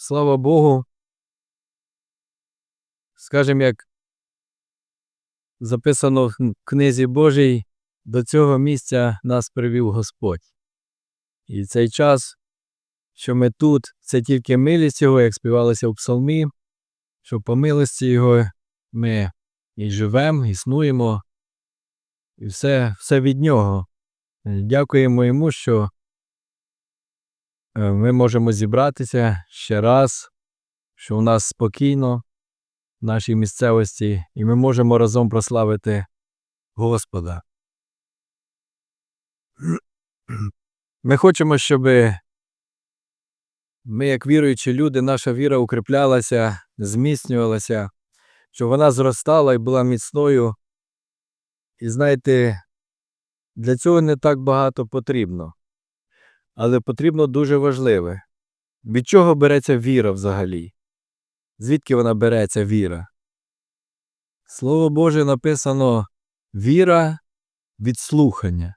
слава Богу, скажімо, як записано в книзі Божій, до цього місця нас привів Господь. І цей час, що ми тут, це тільки милість Його, як співалося в псалмі, що по милості Його ми і живемо, існуємо, і все, все від Нього. Дякуємо йому, що ми можемо зібратися ще раз, що у нас спокійно в нашій місцевості, і ми можемо разом прославити Господа. Ми хочемо, щоб ми, як віруючі люди, наша віра укріплялася, зміцнювалася, щоб вона зростала і була міцною. І знаєте, для цього не так багато потрібно. Але потрібно дуже важливе. Від чого береться віра взагалі? Звідки вона береться віра? Слово Боже написано віра від слухання,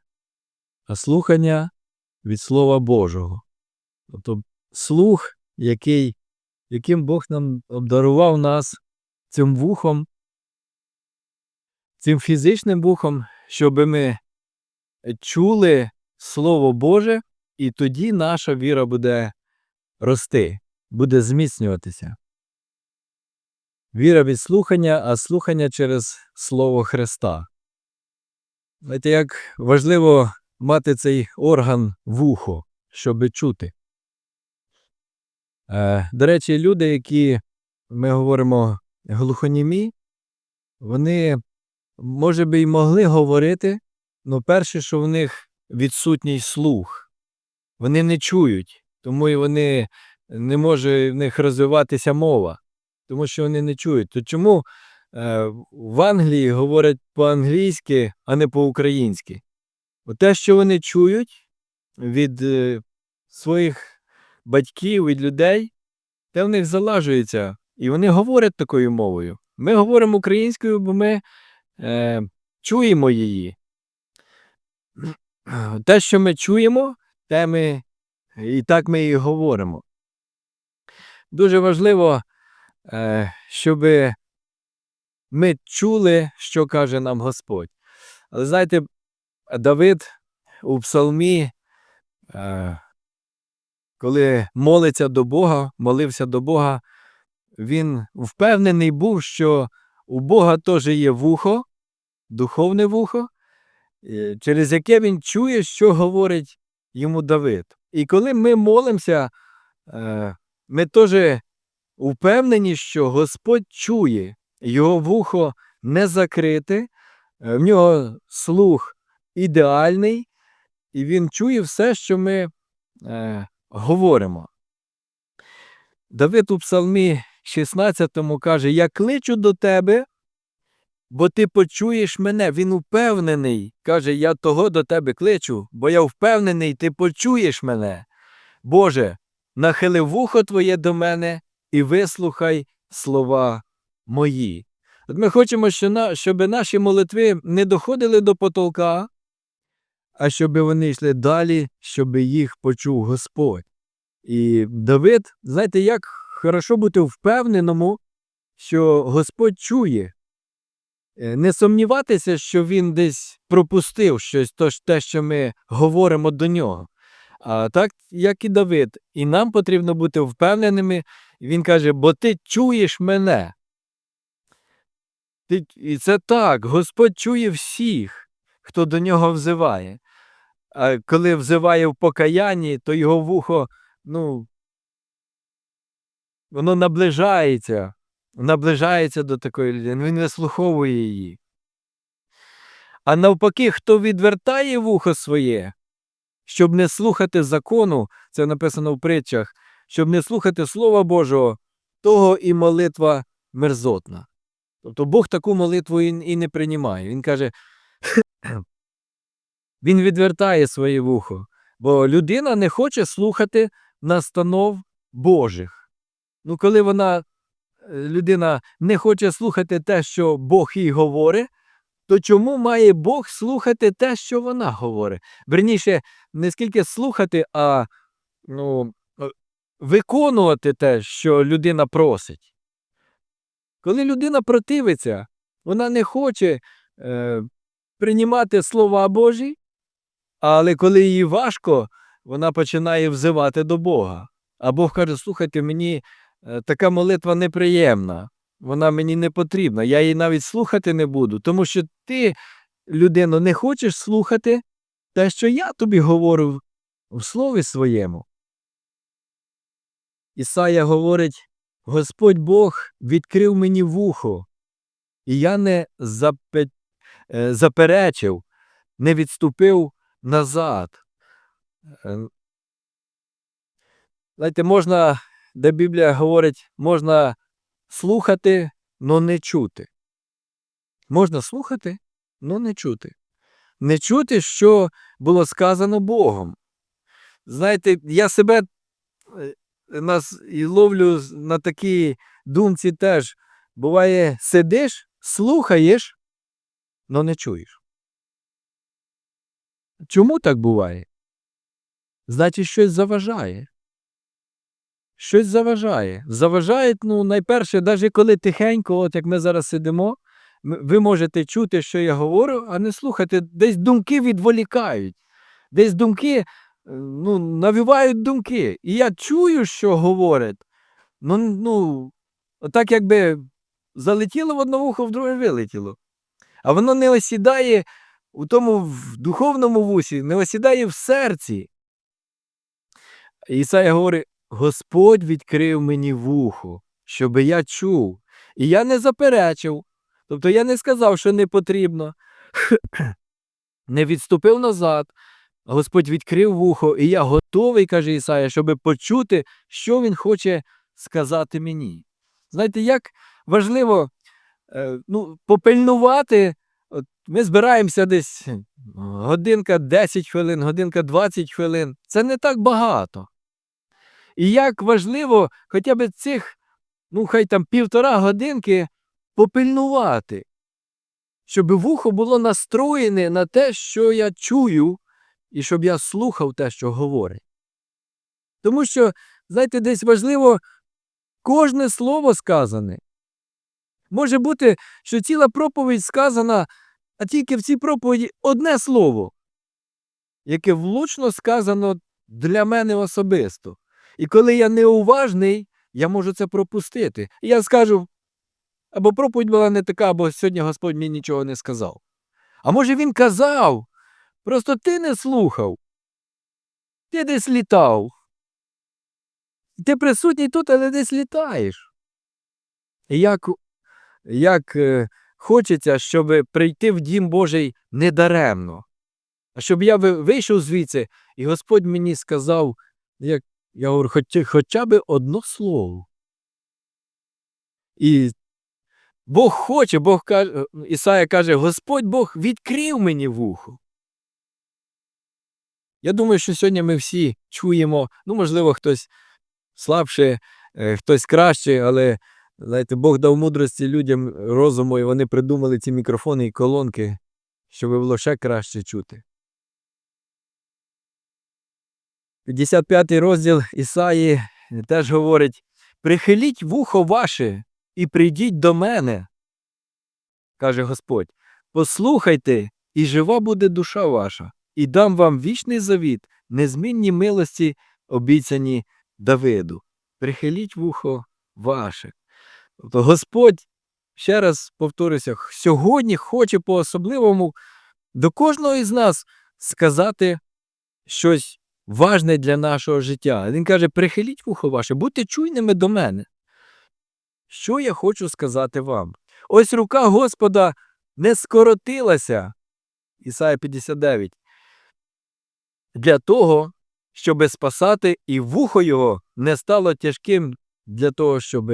а слухання від Слова Божого. Тобто слух, який, яким Бог нам обдарував нас цим вухом, цим фізичним вухом, щоб ми чули Слово Боже, і тоді наша віра буде рости, буде зміцнюватися. Віра від слухання, а слухання через Слово Христа. Знаєте, як важливо мати цей орган вухо, щоб чути. Е, До речі, люди, які ми говоримо глухонімі, вони, може би, й могли говорити, але перше, що в них відсутній слух. Вони не чують, тому і вони не може в них розвиватися мова, тому що вони не чують. То чому е, в Англії говорять по-англійськи, а не по-українськи? Те, що вони чують від е, своїх батьків, від людей, те в них залажується, і вони говорять такою мовою. Ми говоримо українською, бо ми е, чуємо її. Те, що ми чуємо, те ми і так ми і говоримо. Дуже важливо, е, щоб ми чули, що каже нам Господь. Але знаєте, Давид у псалмі, е, коли молиться до Бога, молився до Бога, він впевнений був, що у Бога теж є вухо, духовне вухо, через яке він чує, що говорить йому Давид. І коли ми молимося, е, ми теж впевнені, що Господь чує, його вухо не закрите, е, в нього слух ідеальний, і він чує все, що ми е, говоримо. Давид у Псалмі 16 каже: Я кличу до тебе, бо ти почуєш мене. Він упевнений. Каже, я того до тебе кличу, бо я впевнений, ти почуєш мене. Боже, нахили вухо Твоє до мене і вислухай слова мої. От ми хочемо, щоб наші молитви не доходили до потолка, а щоб вони йшли далі, щоб їх почув Господь. І Давид, знаєте, як хорошо бути впевненому, що Господь чує. Е, не сумніватися, що він десь пропустив щось, тож те, що ми говоримо до нього. А так, як і Давид, і нам потрібно бути впевненими. Він каже, бо ти чуєш мене. Ти... І це так, Господь чує всіх, хто до нього взиває. А коли взиває в покаянні, то його вухо, ну, воно наближається, наближається до такої людини, він вислуховує її. А навпаки, хто відвертає вухо своє, щоб не слухати закону, це написано в притчах, щоб не слухати Слова Божого, того і молитва мерзотна. Тобто Бог таку молитву і не приймає. Він каже, він відвертає своє вухо, бо людина не хоче слухати настанов Божих. Ну, коли вона, людина не хоче слухати те, що Бог їй говорить, то чому має Бог слухати те, що вона говорить? Верніше, не скільки слухати, а ну, виконувати те, що людина просить. Коли людина противиться, вона не хоче е, приймати слова Божі, але коли їй важко, вона починає взивати до Бога. А Бог каже: слухайте, мені е, така молитва неприємна, вона мені не потрібна, я її навіть слухати не буду, тому що ти, людино, не хочеш слухати те, що я тобі говорю в слові своєму. Ісая говорить: Господь Бог відкрив мені вухо, і я не запе... е, заперечив, не відступив назад. Е, Знаєте, можна, де Біблія говорить, можна слухати, но не чути. Можна слухати, но не чути. Не чути, що було сказано Богом. Знаєте, я себе е, нас і ловлю на такій думці теж. Буває, сидиш, слухаєш, но не чуєш. Чому так буває? Значить, щось заважає. Щось заважає. Заважає, ну, найперше, навіть коли тихенько, от як ми зараз сидимо, ви можете чути, що я говорю, а не слухати. Десь думки відволікають. Десь думки е, ну, навівають думки. І я чую, що говорять. Ну, ну, так якби залетіло в одне вухо, в друге вилетіло. А воно не осідає у тому в духовному вусі, не осідає в серці. Ісая говорить: Господь відкрив мені вухо, щоби я чув. І я не заперечив. Тобто я не сказав, що не потрібно. не відступив назад. Господь відкрив вухо, і я готовий, каже Ісая, щоб почути, що Він хоче сказати мені. Знаєте, як важливо е, ну, попильнувати. От ми збираємося десь годинка 10 хвилин, годинка 20 хвилин. Це не так багато. І як важливо хоча б цих, ну хай там півтора годинки попильнувати, щоб вухо було настроєне на те, що я чую, і щоб я слухав те, що говорить. Тому що, знаєте, десь важливо кожне слово сказане. Може бути, що ціла проповідь сказана, а тільки в цій проповіді одне слово, яке влучно сказано для мене особисто. І коли я неуважний, я можу це пропустити. І я скажу, або проповідь була не така, або сьогодні Господь мені нічого не сказав. А може він казав, просто ти не слухав. Ти десь літав. Ти присутній тут, але десь літаєш. І як, як е, хочеться, щоб прийти в дім Божий недаремно. А щоб я вийшов звідси, і Господь мені сказав, як я говорю, хоч, хоча б одно слово. І Бог хоче, Бог каже, Ісая каже, Господь Бог відкрив мені вухо. Я думаю, що сьогодні ми всі чуємо, ну, можливо, хтось слабше, е, хтось краще, але знаєте, Бог дав мудрості людям розуму, і вони придумали ці мікрофони і колонки, щоб було ще краще чути. 55 розділ Ісаї теж говорить: Прихиліть вухо ваше і прийдіть до мене, каже Господь. Послухайте, і жива буде душа ваша, і дам вам вічний завіт, незмінні милості, обіцяні Давиду. Прихиліть вухо ваше. Тобто Господь, ще раз повторюся, сьогодні хоче по-особливому до кожного із нас сказати щось важне для нашого життя. Він каже: прихиліть вухо ваше, будьте чуйними до мене. Що я хочу сказати вам? Ось рука Господа не скоротилася. Ісая 59. Для того, щоб спасати, і вухо його не стало тяжким для того, щоб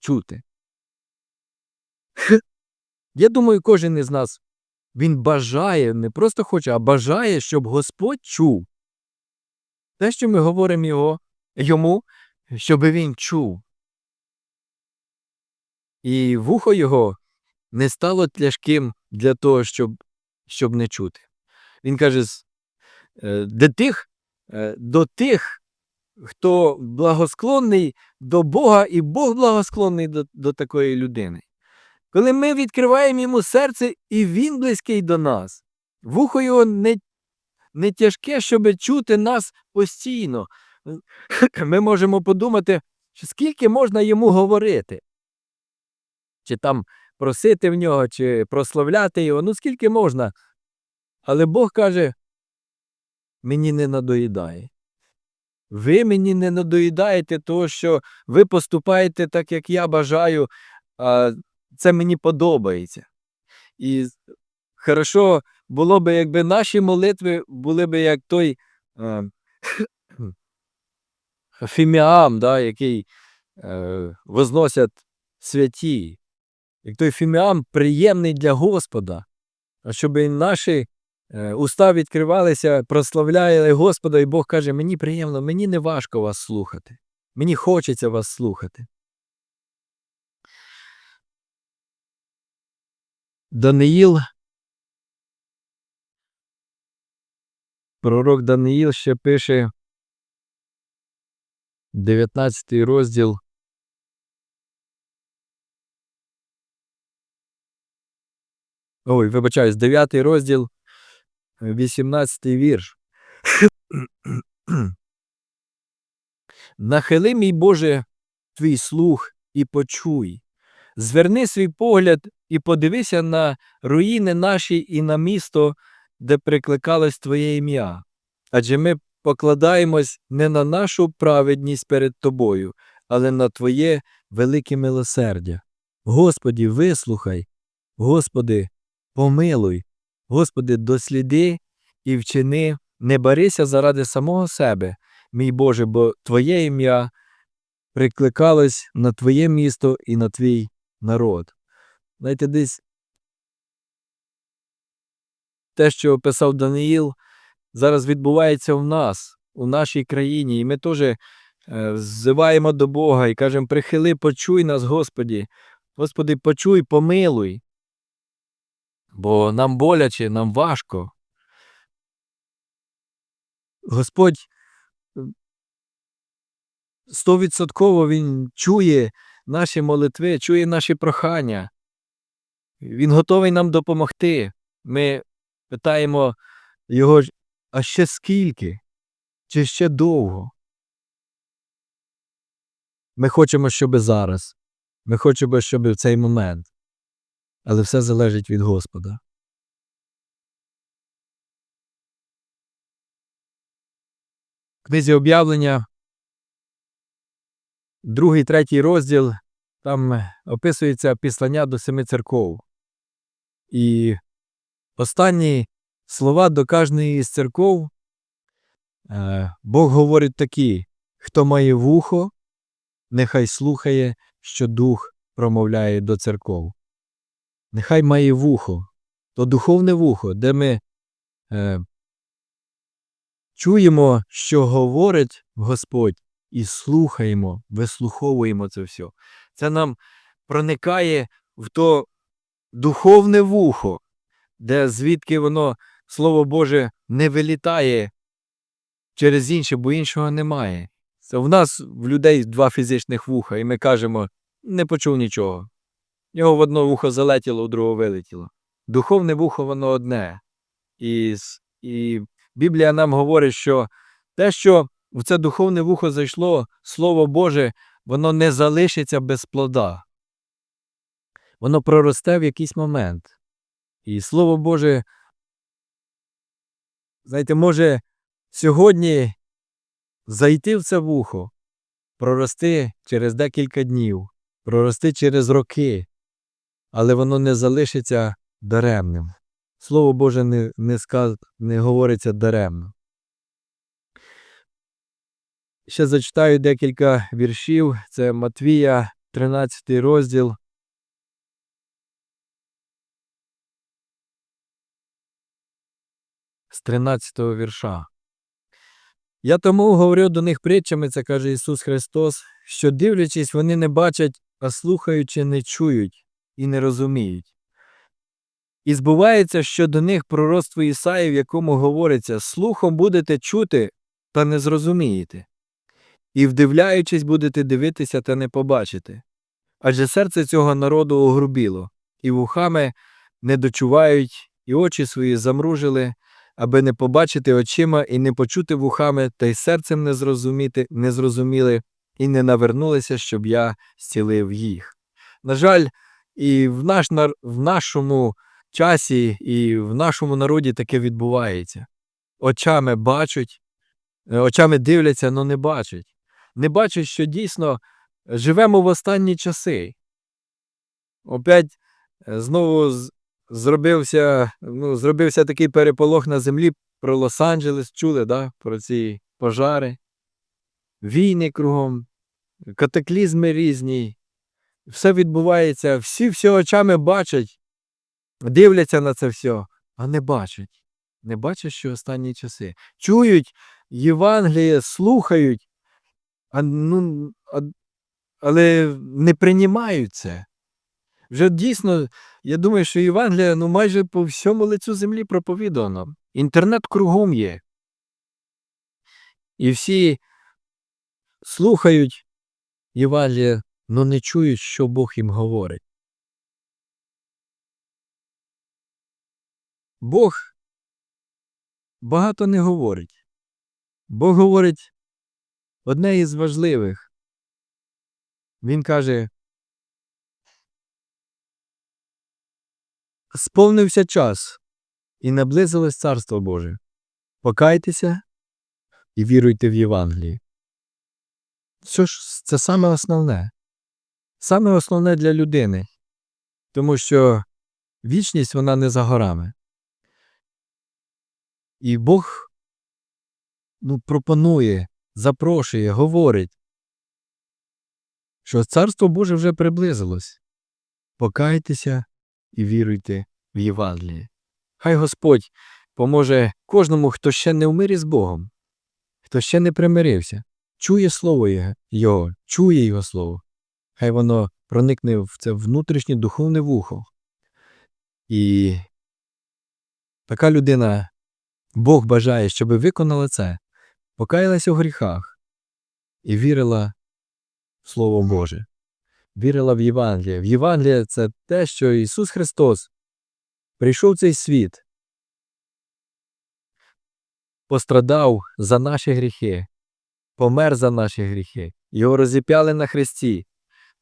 чути. Я думаю, кожен із нас він бажає, не просто хоче, а бажає, щоб Господь чув. Те, що ми говоримо його, йому, щоб він чув. І вухо його не стало тяжким для того, щоб, щоб не чути. Він каже, е, до тих, е, до тих хто благосклонний до Бога, і Бог благосклонний до, до такої людини. Коли ми відкриваємо йому серце, і він близький до нас, вухо його не, не тяжке, щоб чути нас постійно. Ми можемо подумати, скільки можна йому говорити, чи там просити в нього, чи прославляти його, ну скільки можна. Але Бог каже, мені не надоїдає. Ви мені не надоїдаєте того, що ви поступаєте так, як я бажаю, а це мені подобається. І хорошо було б, якби наші молитви були б як той е, фіміам, да, який е, возносять святі. Як той фіміам приємний для Господа, а щоб наші е, уста відкривалися, прославляли Господа, і Бог каже, мені приємно, мені не важко вас слухати. Мені хочеться вас слухати. Даниїл. Пророк Даниїл ще пише 19 розділ. Ой, вибачаюсь, 9 розділ, 18 вірш. Нахили, мій Боже, твій слух і почуй. Зверни свій погляд і подивися на руїни наші і на місто, де прикликалось Твоє ім'я. Адже ми покладаємось не на нашу праведність перед Тобою, але на Твоє велике милосердя. Господі, вислухай, Господи, помилуй, Господи, досліди і вчини, не барися заради самого себе, мій Боже, бо Твоє ім'я прикликалось на Твоє місто і на Твій народ. Знаєте, десь те, що описав Даниїл, зараз відбувається в нас, у нашій країні, і ми теж е, взиваємо до Бога і кажемо, прихили, почуй нас, Господі. Господи, почуй, помилуй. Бо нам боляче, нам важко. Господь стовідсотково Він чує наші молитви, чує наші прохання. Він готовий нам допомогти. Ми питаємо його, а ще скільки? Чи ще довго? Ми хочемо, щоб зараз. Ми хочемо, щоб в цей момент. Але все залежить від Господа. Книзі об'явлення, другий, третій розділ, там описується післання до семи церков. І останні слова до кожної із церков е, Бог говорить такі: хто має вухо, нехай слухає, що дух промовляє до церков. Нехай має вухо, то духовне вухо, де ми е, чуємо, що говорить Господь, і слухаємо, вислуховуємо це все. Це нам проникає в то духовне вухо, де звідки воно, Слово Боже, не вилітає через інше, бо іншого немає. Це в нас в людей два фізичних вуха, і ми кажемо, не почув нічого. Його в одне вухо залетіло, у друге вилетіло. Духовне вухо воно одне. І, і Біблія нам говорить, що те, що в це духовне вухо зайшло, Слово Боже, воно не залишиться без плода. Воно проросте в якийсь момент. І Слово Боже, знаєте, може сьогодні зайти в це вухо, прорости через декілька днів, прорости через роки, але воно не залишиться даремним. Слово Боже не, не, сказ... не говориться даремно. Ще зачитаю декілька віршів. Це Матвія, 13 розділ. З 13 вірша. Я тому говорю до них притчами, це каже Ісус Христос, що дивлячись, вони не бачать, а слухаючи, не чують і не розуміють. І збувається, що до них пророцтво Ісаї, в якому говориться слухом будете чути, та не зрозумієте, і, вдивляючись, будете дивитися та не побачите. Адже серце цього народу огрубіло, і вухами не дочувають, і очі свої замружили, аби не побачити очима і не почути вухами, та й серцем не зрозуміти, не зрозуміли, і не навернулися, щоб я зцілив їх. На жаль, і в, наш, в нашому часі, і в нашому народі таке відбувається. Очами бачать, е, очами дивляться, але не бачать. Не бачать, що дійсно живемо в останні часи. Опять е, знову зробився, ну, зробився такий переполох на землі про Лос-Анджелес, чули, да? про ці пожари, війни кругом, катаклізми різні. Все відбувається, всі все очами бачать, дивляться на це все, а не бачать. Не бачать, що останні часи. Чують Євангеліє, слухають, а, ну, а, але не приймають це. Вже дійсно, я думаю, що Євангелія ну, майже по всьому лицю землі проповідано. Інтернет кругом є. І всі слухають Євангелія, але не чують, що Бог їм говорить. Бог багато не говорить. Бог говорить одне із важливих. Він каже, сповнився час, і наблизилось Царство Боже. Покайтеся і віруйте в Євангелії. Що ж, це саме основне. Саме основне для людини, тому що вічність вона не за горами. І Бог ну, пропонує, запрошує, говорить, що Царство Боже вже приблизилось. Покайтеся і віруйте в Євангеліє. Хай Господь поможе кожному, хто ще не в мирі з Богом, хто ще не примирився, чує Слово Його- чує Його Слово. Хай воно проникне в це внутрішнє духовне вухо. І така людина, Бог бажає, щоб виконала це, покаялася у гріхах і вірила в Слово Боже вірила в Євангеліє. В Євангеліє це те, що Ісус Христос прийшов в цей світ, пострадав за наші гріхи, помер за наші гріхи, його розіп'яли на хресті,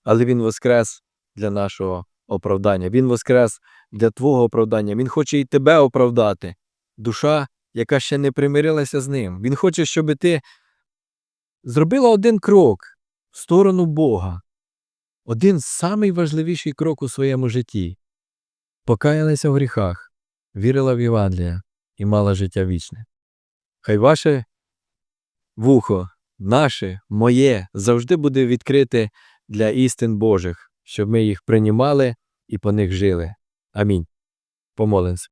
але Він воскрес для нашого оправдання. Він воскрес для твого оправдання. Він хоче і тебе оправдати. Душа, яка ще не примирилася з ним. Він хоче, щоб ти зробила один крок в сторону Бога один самий важливіший крок у своєму житті. Покаялася в гріхах, вірила в Євангелія і мала життя вічне. Хай ваше вухо, наше, моє, завжди буде відкрите для істин Божих, щоб ми їх приймали і по них жили. Амінь. Помолимось.